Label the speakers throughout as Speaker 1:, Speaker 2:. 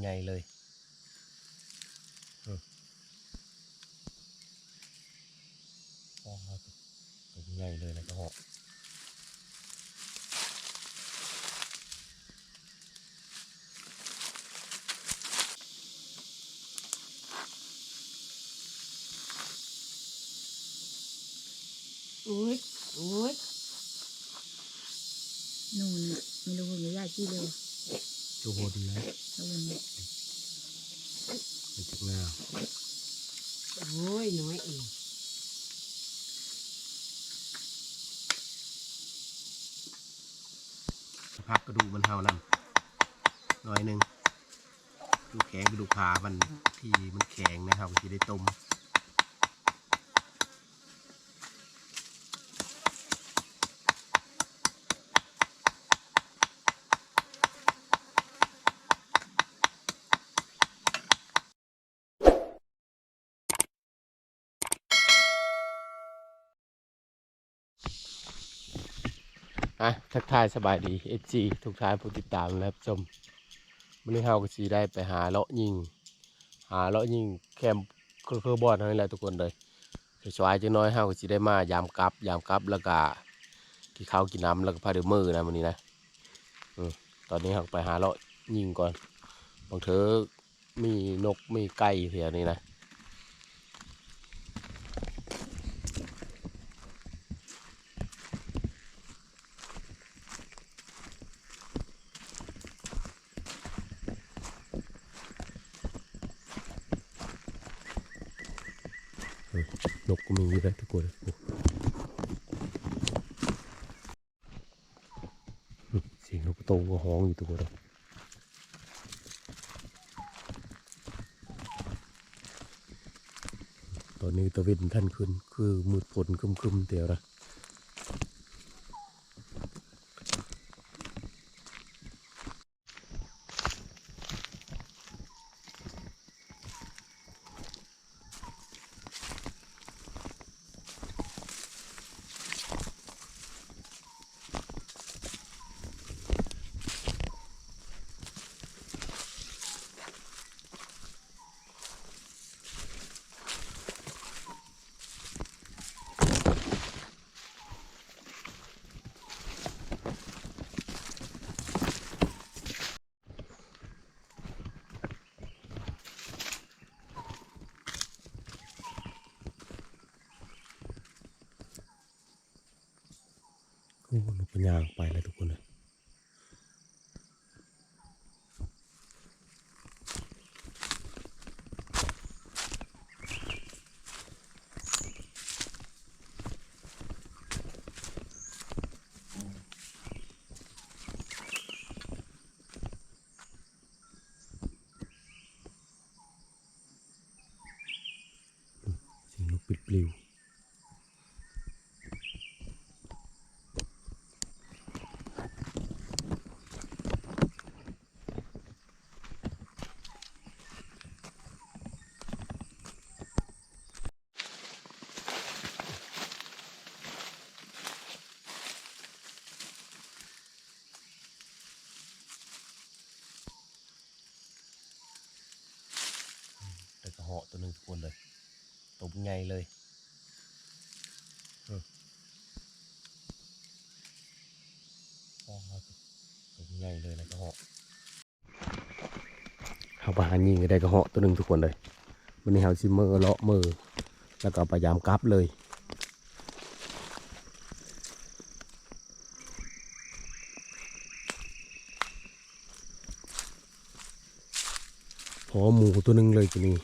Speaker 1: ใหญ่เลยอืมอ๋อตัวใหญ่เลยนะกระหอก
Speaker 2: อุ้ยอุ้ย
Speaker 3: นู่นน่ะไม่รู้ว่าญาติที่เลย
Speaker 1: ตัวโหดีนะ
Speaker 3: เขาวันนี้
Speaker 1: เป็ นจุกหน้า
Speaker 2: โอ้ยน้อยเอง
Speaker 1: พักกระดูกมันเท่านั้นหน่อยหนึ่งดูแข็งกระดูกขามันที่มันแข็งนะครับที่ได้ต้ม อะทักทายสบายดีเอจีทุกท่านผู้ติดตามและรับชมวันนี้เฮาก็สีได้ไปหาเลาะยิง หาเลาะยิงแคมป์คือคือบอดนั่นแหละทุกคนเลยสวยจังน้อยเฮาก็สิได้มายามกลับ ยามกลับแล้วก็กินข้าวกินน้ำแล้วก็พาเดินมือนะวันนี้นะอืมตอนนี้เฮาไปหาเลาะยิงก่อนบางเถอมีนกมีไก่แถวนี้นะ นกก็มีอยู่แล้วทุกคนโอ้อืมเสียงนกโตก็ฮ้องอยู่ทุกคนเลย ตอนนี้ตะเวนท่านขึ้น คือมืดฝนครึมๆเดียวนะ โอ้นกปัญญางไปแล้วทุกคนเลยเสียงนกปิดปลิว แต่กระเหาะตัวหนึ่งทุก คนเลยตุบไงเลยอืมอ๋อตบไงเลยนะกระเหาะเขาไปหายิงก็ได้กระเหาะตัวหนึ่งทุกคนเลยวันนี้เขาซิเมอร์เลาะมือแล้วก็พยายามกลับเลยพอหมูตัวหนึ่งเลยทีนี้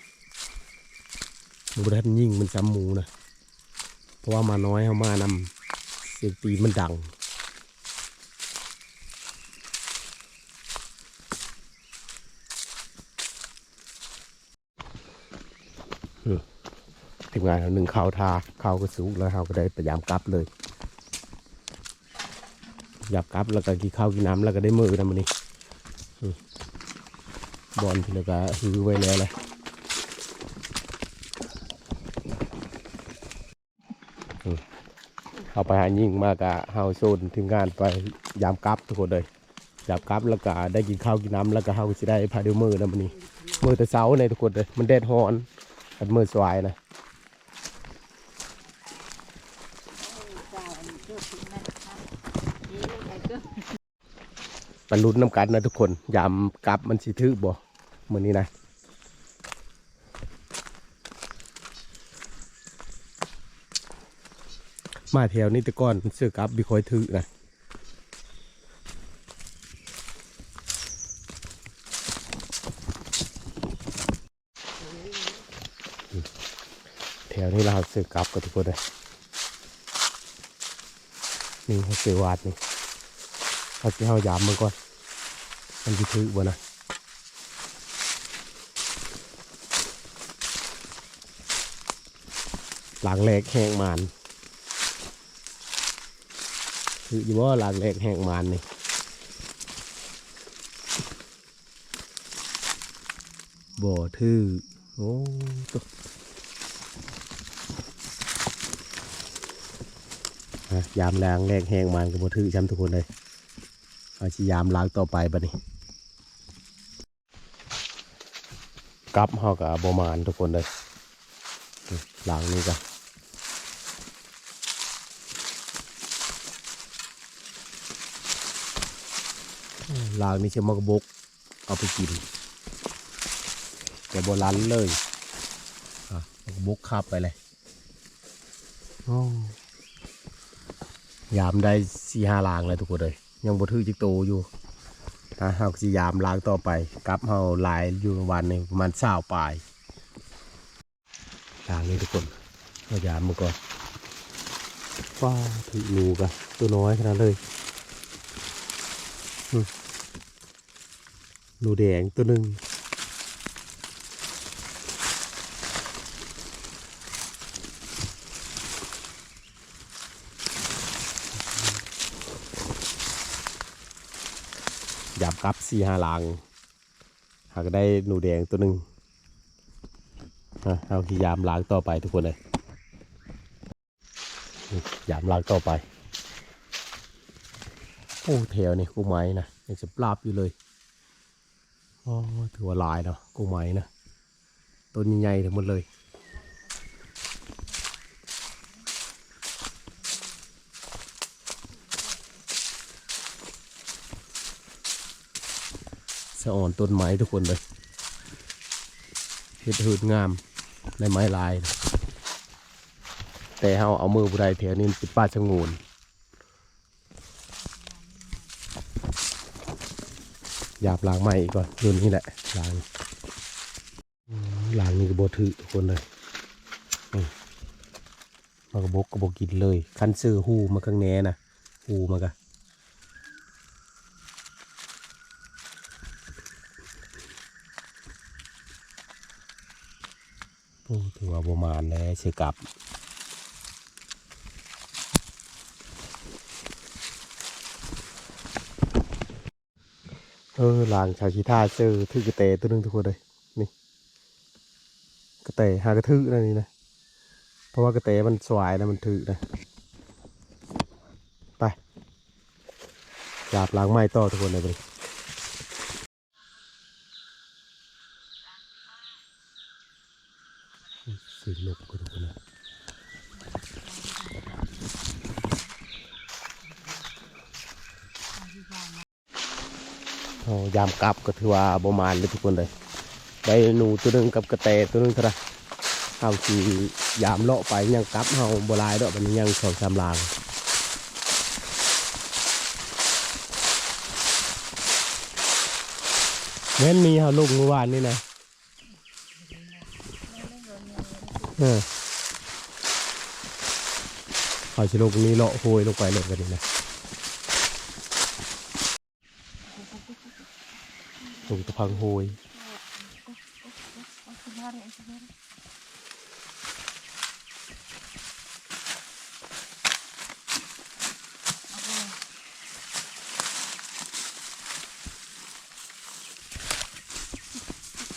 Speaker 1: ด้ทันยิ่งมันซ้ำหมูนะเพราะว่ามาน้อยเขามานำเสียงตีมันดังอืมทีมงานหนึ่งข่าวทาข่าวก็สูงแล้วเขาก็ได้พยายามกลับเลยอยากกลับแล้วก็กินข้าวกินน้ำแล้วก็ได้มือนะมันนี่บอลแล้วก็ฮือไว้แล้วเลยอืม เอาไปหายิงมากะเฮาโซนทีมงานไปยามกลับทุกคนเลยจับกลับแล้วก็ได้กินข้าวกินน้ำแล้วก็เฮาสิได้พาเดียวมือแล้วมันนี้มือแต่เช้าในทุกคนเลยมันแดดร้อนมันมือสวายนะบรรลุน้ำกันนะทุกคนยามกลับมันสิถือบ่มือนี้นะ มาแถวนี้แต่ก่อนเสื้อกลับบิคอยถือนะแถวนี้เราเสือกลับกับทุกคนเลยนี่เขาเสือวาดนี่เอาที่เอายามมันก่อนมันจะถือบ่นะหลังแหลกแห้งมาน ถืออยู่ว่าหลังแหลกแห้งมานนี่บ่ถือโอ้ตัวยามแรงแหลกแห้งมานกับบ่ถือจำทุกคนเลยอาชิยามล้างต่อไปบัดนี้กลับเฮากับบ่มานทุกคนเลยล้างนี่กัน ลางนี่เชื่อมากระบก เอาไปกินแต่โบราณเลยอะมากระบกคาบไปเลยยามได้สี่ห้าลางเลยทุกคนเลยยังบ่ถือจิกโตอยู่ถ้าเฮาสิยามล้างต่อไปกลับเฮาหลายอยู่วันนึงประมาณ20ปลายล้างนี่ทุกคนเฮายามมือก่อนว้าถือหนูกะตัวน้อยขนาดเลยอืม หนูแดงตัวหนึ่งยามกลับสี่ห้าลาง หากได้หนูแดงตัวหนึ่งเอาที่ยามล้างต่อไปทุกคนเลยยามล้างต่อไป โอ้แถวนี่กุ้งไม้นะยังจะปราบอยู่เลย อ๋อถือว่าหลายเนาะกุ้งไม้นะต้นใหญ่ๆทั้งหมดเลยสะอ่อนต้นไม้ทุกคนเลยเห็ดหืดงามในไม้ลาย แต่เฮาเอามือบุไรแถวนี้เป็นป่าชะงูน หยาบล้างไม้อีกก่อนรุ่นนี้แหละล้างล้างนี่ก็บถือทุกคนเลยมมากระบกกระบกินเลย คันซื้อหูมาข้างแหน่นะหูมากะถือว่าประมาณแล้วเชกลับ ออลางชาวชีท่าเจอทือกระเตตัวหนึงทุกคนเลยนี่กระเตหากระทือนะนี่นะเพราะว่ากระเตมันสวายนะมันถือนะไปจาบล้างไม้ต่อทุกคนเลยไปเสียงนกก็ทุกคนนะโอ้ ยามกลับก็ถือว่าประมาณเลยทุกคนเลยได้หนูตัวหนึงกับกระเตตัวหนึงเท่าไรเฮาสียามเลาะไปยังกลับเฮาโบหลายดอกมันยังสองสามลางแม่นมีเฮาลงเมื่อวานนี่นะเออเขาชิลงนี้เลาะโหยลงไปเลยกันนี่นะ ลงตะพังโหย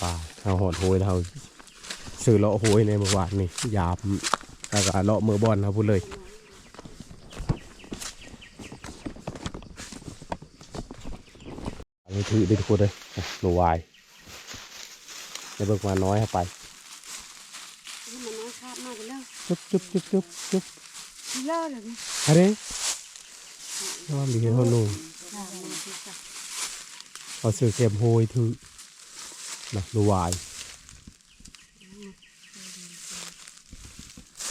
Speaker 1: ป่าเอาหอดโหยเราซื้อเลาะโหยในเมื่อวานนี่ยามแล้วก็เลาะมือบอลครับพูดเลยอถือได้ทุกคนเลย อะหนูวายในเบิกมาน้อยเข้าไป
Speaker 2: มันน้อยคาบมากเลย
Speaker 1: จุ๊บจุ๊บจุ๊บจุ๊บจุ๊บ
Speaker 2: เล่าเลยนะ
Speaker 1: อะไรว่ามีเห็นคนหนู
Speaker 2: คาบมาที่สัก
Speaker 1: เอาเสือเข็มโหยถือนะหนูวาย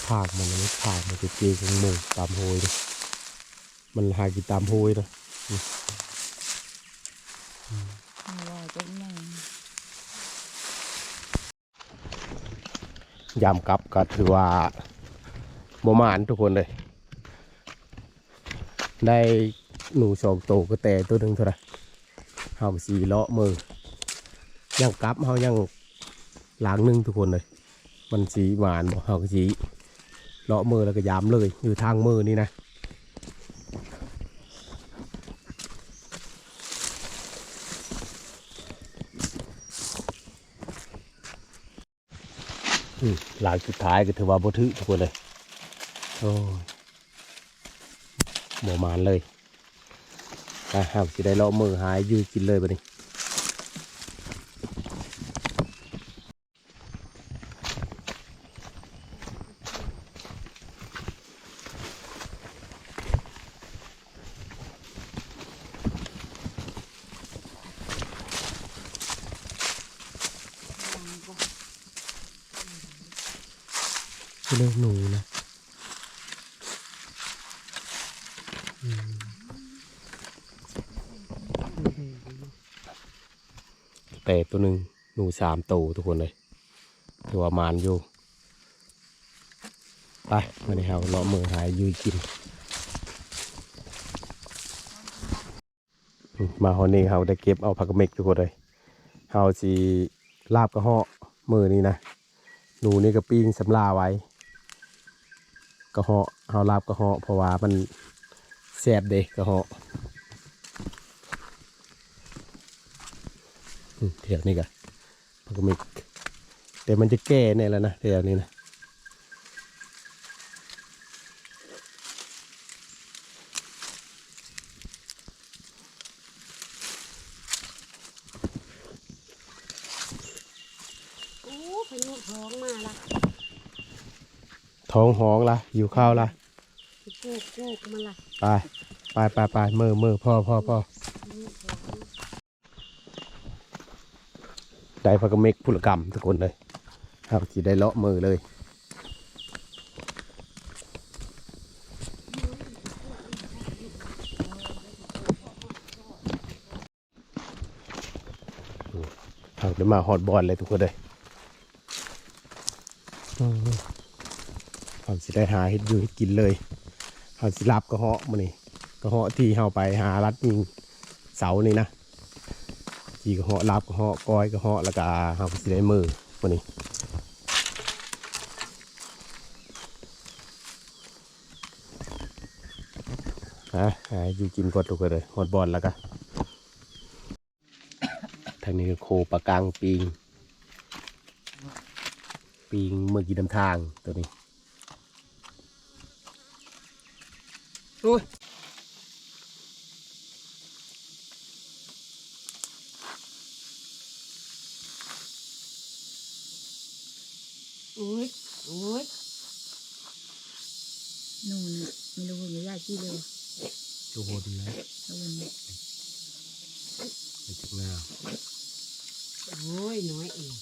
Speaker 1: ผากมันไม่ผากมันจะเจของหมูตามโหยเลยมันหากินตามโหยนะ
Speaker 3: ไม่ว่าจะแม่
Speaker 1: ยามกลับก็ถือว่าบ่มานทุกคนเลย ได้หนูสองโตก็แต่ตัวหนึ่งเท่าไหรเฮาสีเลาะมือยังกลับเฮายังล้างหนึ่งทุกคนเลย มันสีหวานบอกเฮาสีเลาะมือแล้วก็ยามเลยอยู่ทางมือนี่นะ หลังสุดท้ายก็ถือว่าบ่ถือทุกคนเลยโอ้ยบ่มานเลยอะเฮาสิได้เลาะมือหายยืดกินเลยบัดนี้ เลือกหนูนะอืมแต่ตัวหนึ่งหนูสามตัวทุกคนเลยถือว่ามานอยู่ ไปมาในเฮาเลาะมือหายยืกิน มาฮอนนี้เฮาได้เก็บเอาผักเม็กทุกคนเลยเฮาสีลาบกระเหาะมือนี้นะหนูนี่ก็ปิ้งสำลาไว้กระเหาะเฮาลาบกระเหาะเพราะว่ามันแซ่บเด็กกระเหาะอืมเดี๋ยวนี้กัน ก็มีแต่มันจะแก่เนี่ยแล้วนะเดี๋ยวนี้นะ
Speaker 2: โอ้พายุท้องมาละ
Speaker 1: ท้องห้องละอยู่ข้าวละ
Speaker 2: โกกโกกมาละ
Speaker 1: ไปไปไปไปมือมือพ่อพ่อพ่อ
Speaker 2: พายุท้อง
Speaker 1: ได้พักเมกพุรกรรมทุกคนเลยครับจีได้เลาะมือเลยเอาเดี๋ยวมาฮอตบอลเลยทุกคนเลยเอาสิได้หาเห็ดอยู่เห็ดกินเลยเอาสิรับกระเหาะมานี่กระเหาะที่เฮาไปหารัดยิงเสานี่นะ จีกระเหาะรับกระเหาะก้อยกระเหาะแล้วก็เฮาสิได้มือมานี่ฮะหาอยู่กินกดทุกคนเลยฮอตบอลแล้วก็ทางนี้ก็โคปลากลางปิงปิงเมื่อกี้นำทางตัวนี้โอ้ย
Speaker 2: โอ้ยโอ้ย
Speaker 3: นู่นน่ะไม่ รู้ว่าญาติที่เลย
Speaker 1: จุบนนะ
Speaker 3: แล้ววันนี้
Speaker 1: ไปจากหน้า
Speaker 2: โอ้ยน้อยเอง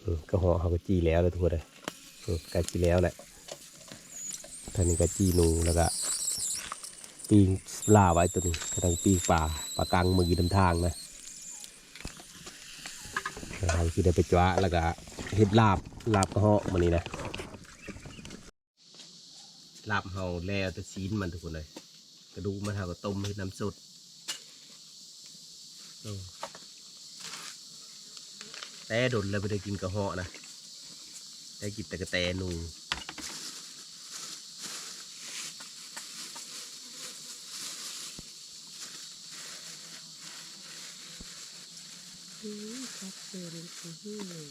Speaker 1: เออก็ห่อเขาก็จีแล้วเลยทุกคนเลยเออใกล้จีแล้วแหละทางนี้ก็จีหนูแล้วก็ปิงปลาไว้ตัวนี้กำลังปิงปลาปลากลางเมื่อกี้นำทางนะเราคือได้ไปจ้าแล้วก็เฮ็ดลาบลาบกระเหาะมันนี่นะ ลาบเฮาแล้วแต่ซีนมันทุกคนเลยกระดูกมันเฮาก็ต้มให้น้ำสดแต่ดนเลยไม่ได้กินกระเหาะนะได้กินแต่กระแตนู
Speaker 2: อืมครับเจอเลยอืม อืม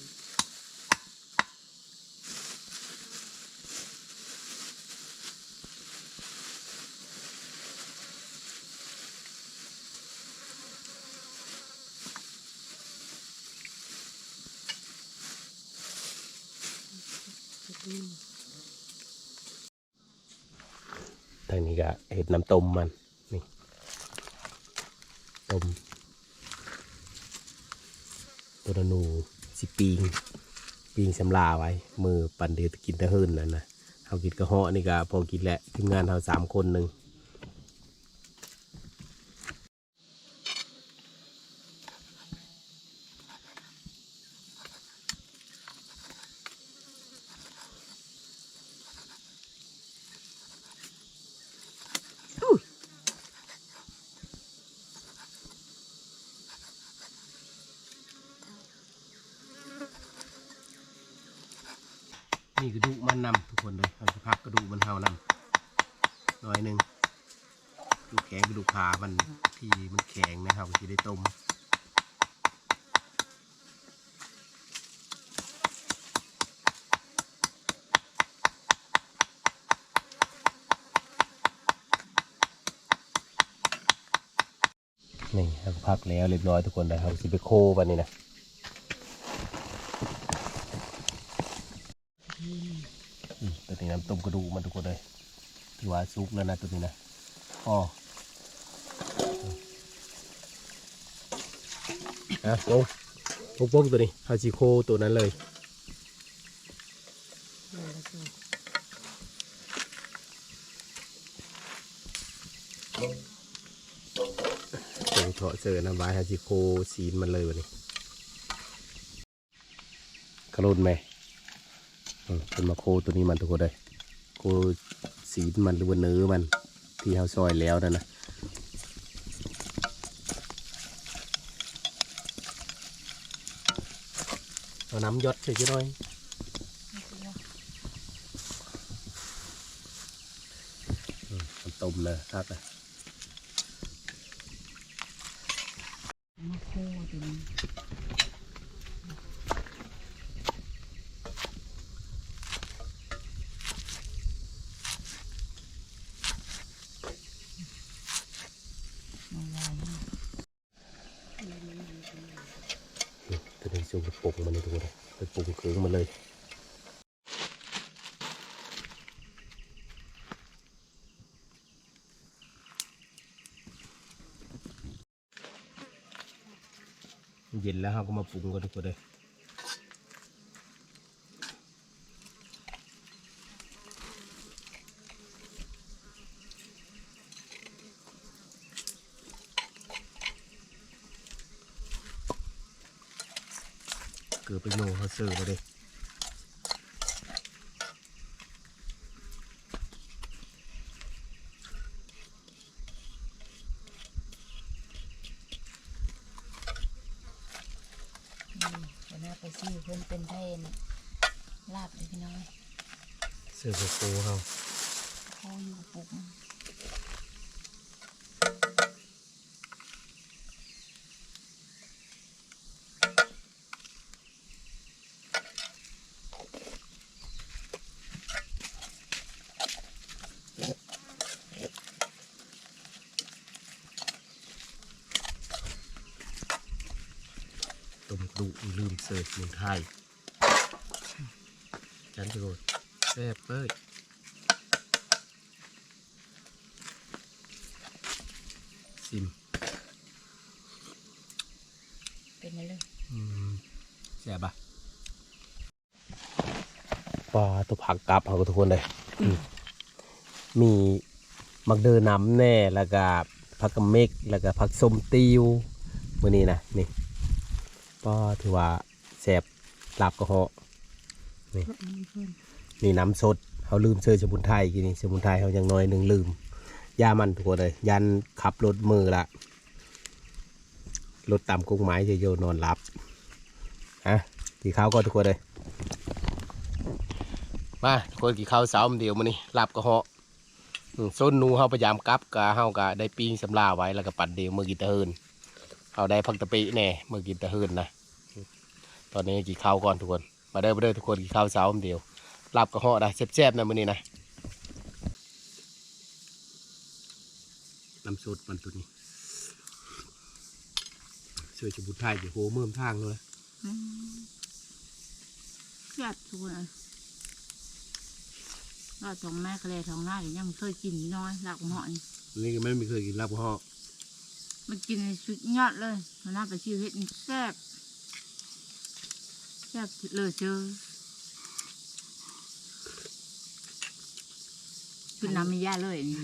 Speaker 1: ทางนี้ก็เห็ดน้ำต้มมัน นี่ต้มตัวหนูสิปีงปีงสำลาไว้ มือปันเดียวกินตะหืนนั่นนะเขากินกระเหาะนี่ก็พอกินแหละทีมงานเขาสามคนหนึ่ง นี่กระดูกมันนำทุกคนเลยเราจะพักกระดูกมันเท่านำหน่อยหนึ่งกระดูกแข็งกระดูกขามันที่มันแข็งนะครับที่ได้ต้มนี่เราก็พักแล้วเรียบร้อยทุกคนเลยเราสิไปโควันนี้นะ อืม ต้มกระดูกมันทุกคนเลยถือว่าซุกแล้วนะตัวนี้นะอ๋ออะโอ้โอ้โป้งตัวนี้ฮาจิโคตัวนั้นเลย
Speaker 2: ได้แล้วก็
Speaker 1: โอ้เถาะเจอน้ำไว้ฮาจิโคซีนมันเลยวันนี้กระโดดไหมอืมเป็นมาโคตัวนี้มันทุกคนเลย โคซีมันหรือว่าเนื้อมันที่เขาซอยแล้วนั่นะเอาน้ำยศใส่ช่หน่อยมันต้มเลยครับเลย
Speaker 3: มาโคตัวนี้มาลายนะ
Speaker 1: ตัวนี้สูงไปปรุงมันเลยทุกคน ไปปรุงเครื่องมันเลยเย็นแล้วเราก็มาปรุงกันทุกคนเลย กือบไปโน่เขาเสิร์ฟมาเลย
Speaker 3: นี่เดี๋ยวหน้าไปซี่เพิ่นเป็นไทยน่ะลาบเลยพี่น้อย
Speaker 1: เสิร์ฟโคเขา
Speaker 3: เขาอยู่กับปุกมัน
Speaker 1: ต้มกระดูกลืมเสิร์ฟเมืองไทยจันทร์โรดแซ่บเลยซิม
Speaker 3: เป็นไงเลย
Speaker 1: อืมแซ่บปะปลาตัวผักกลับเอาทุกคนเลยอืมมีมักเดินน้ำแน่แล้วก็ผักกะเมกแล้วก็ผักส้มติวมื่อนี้นะนี่ ก็ถือว่าแซ่บลาบกระเหาะ
Speaker 2: อืมเพิ่น
Speaker 1: นี่น้ำสดเขาลืมเสื้อสมุนไพรกินนี่สมุนไพรเขายังน้อยหนึ่งลืมยามันทุกคนเลย ยันขับรถมือละรถตามกุ้งไม้จะโยนอนรับฮะกี่ข้าวก็ทุกคนเลยมาทุกคนกี่ข้าวสาวเดียวมานี่ลาบกระเหาะอืมส้นหนูเขาพยายามกลับกะเฮากะได้ปิ้งสำลาไว้แล้วก็ปั่นเดียวมือกินตะเฮิน เอาได้พักตะปีแน่มือกินตะเฮินนะตอนนี้กี่ข้าวก่อนทุกคน มาเด้อมาเด้อทุกคนกี่ข้าวสาวเดียวลาบกระเหาะนะแซ่บๆนะมื้อนี้นะน้ำสดมันตัวนี้ช่วยชบุตรไทยอยู่โหเมื่อมทางเลย
Speaker 3: แซ่บทุกคนอะก็ทองแม่คะเลทองหน้ายังเคยกินน้อยหลักหอย
Speaker 1: นี่ก็ไม่ไม่เคยกินลาบห่อ
Speaker 3: มันกินในสุดยอดเลยมันน่าไปชีวิตมันแซ่บแซ่บเลยเจอขึ้นน้ำมีย่าเลยนี่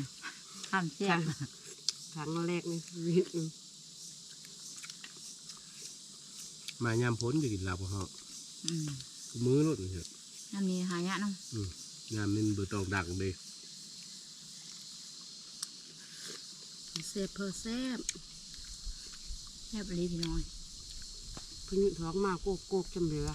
Speaker 3: ข้ามแซ่บ
Speaker 2: ครั้งแรกในชีวิตอืม
Speaker 1: มายามพ้นจะกินลาบห่อ
Speaker 3: อืม
Speaker 1: มือรถนี่เถอะ
Speaker 3: น้ำนี้หายะเนาะ
Speaker 1: ยามมันเบื่อตองดักเด้
Speaker 2: แซ่บเพอแซ่บ
Speaker 3: แซ่บเลยพี่น้อย
Speaker 2: เพิ่งท้องมาโกกโกกจำเหลือ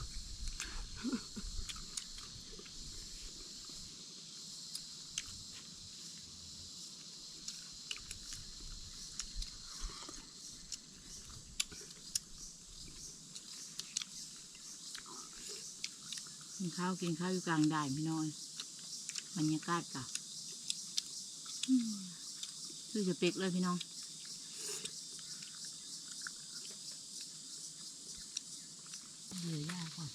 Speaker 3: กินข้าวกินข้าวอยู่กลางได้พี่น้อยบรรยากาศกับคือจะเป๊กเลยพี่น้อง
Speaker 2: เหลือยากก่อน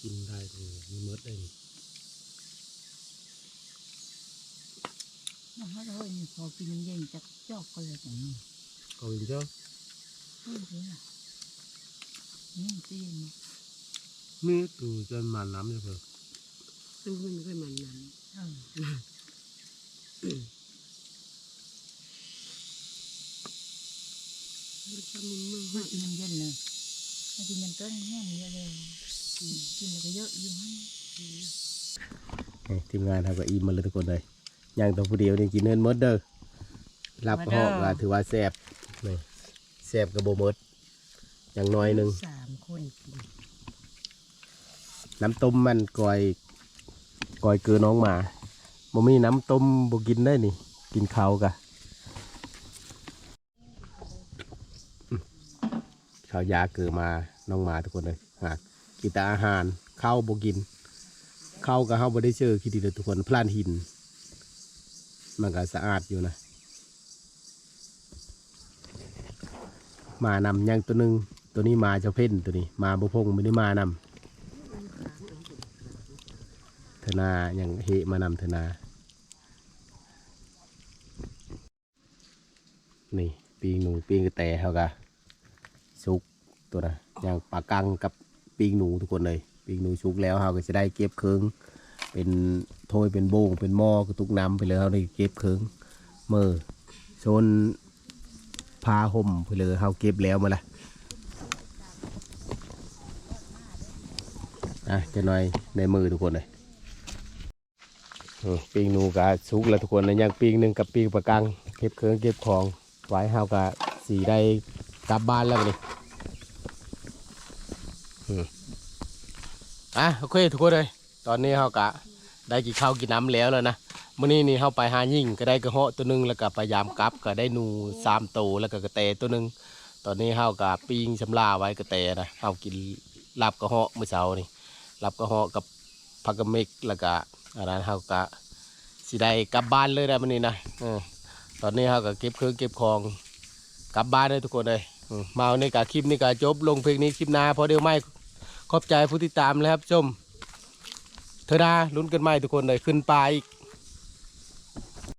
Speaker 1: กิน ได้เลยมีมดได้นี่
Speaker 3: น้ำมันเลยพอกินน้ำเย็นจะจอกก็เลยอย่างนี้
Speaker 1: ก็กินเจ้า
Speaker 3: เฮ้ยเฮ้ยนี่ตีน
Speaker 1: มีตูจนมาน้ำเลยเพิ่น
Speaker 2: ซึ่งมันไม่ค่อยมันนั้น
Speaker 3: เออ
Speaker 2: มันจะมึนมึน
Speaker 3: ไม่กินน้ำเย็นเลยไม่กินน้ำต้นแห้งเยอะเลย กินแล้วก็เยอะอยู่ให้
Speaker 1: นี่ทีมงานทำกับอิ่มมาเลยทุกคนเลยย่างตัวผู้เดียวนี่กินเนินมดเด้อลาบห่อก็ถือว่าแซ่บนี่แซ่บกับโบมด อย่างน้อยหนึ่ง
Speaker 2: สามคนกิน
Speaker 1: น้ำต้มมันกอยกอยเกลือน้องหมาบ่มีน้ำต้มบ่กินได้นี่ กินข้าวกะอืมข้าวยาเกลือมาน้องหมาทุกคนเลยหาก กินแต่อาหารข้าวบ่กินข้าวก็เฮาบ่ได้เจอคิดดีเลยทุกคนพลานหิน มันก็สะอาดอยู่นะมานำยังตัวหนึง ตัวนี้มาเจ้าเพ่นตัวนี้ มาบุพงไม่ได้มานำเธนายังเฮมานำเธนา นี่ปีงหนูปีงกระแตเขากะสุกตัวนะอย่างปลากังกับ ปีงหนูทุกคนเลยปีงหนูสุกแล้วเขาก็จะได้เก็บเครื่องเป็นโทยเป็นโบงเป็นหม้อกระตุกน้ำไปเลยเขาได้เก็บเครื่องมือโซนพาห่มไปเลยเขาเก็บแล้วมาละอะจะหน่อยในมือทุกคนเลยปีงหนูกะสุกแล้วทุกคนเลยยังปีงหนึ่งกับปีงปลากังเก็บเครื่องเก็บของไว้เฮากะสีได้กลับบ้านแล้วบัดนี่อืม อะโอเคทุกคนเลยตอนนี้เฮากะได้กินข้าวกินน้ำแล้วแล้วนะมื้อนี้นี่เฮาไปหายิ่งก็ได้กระเหาะตัวหนึงแล้วก็พยายามกลับก็ได้หนูสามตัวแล้วก็กระแตตัวหนึงตอนนี้เฮากะปิ้งชำลาไว้กระแตนะเฮากินลาบกระเหาะมื้อเช้านี่ลาบกระเหาะกับผักกะเมกแล้วก็อันนั้นเฮากะสิได้กลับบ้านเลยนะมื้อนี้นะอตอนนี้เฮาก็เก็บเครื่องเก็บของกลับบ้านเลยทุกคนเลยมาวันกะคลิปนี้กะจบลงเพลงนี้คลิปหน้าเพอเดี๋ยวไม่ ขอบใจผู้ติดตามแล้วครับชมเธอดาลุ้นกันใหม่ทุกคนเลยขึ้นปลาอีก